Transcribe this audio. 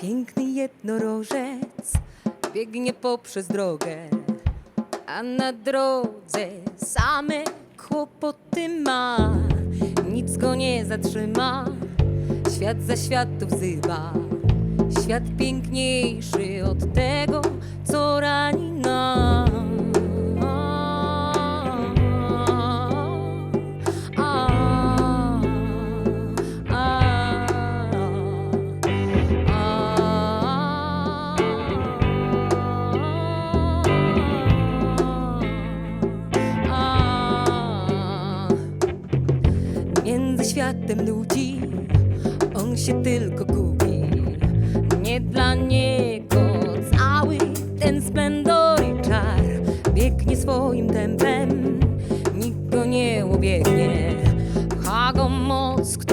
Piękny jednorożec biegnie poprzez drogę, a na drodze same kłopoty ma. Nic go nie zatrzyma, świat za świat tu wzywa. Świat piękniejszy od tego, co rani światem ludzi. On się tylko gubi. Nie dla niego cały ten splendor i czar Biegnie swoim tempem. Nikt go nie ubiegnie. Hago mózg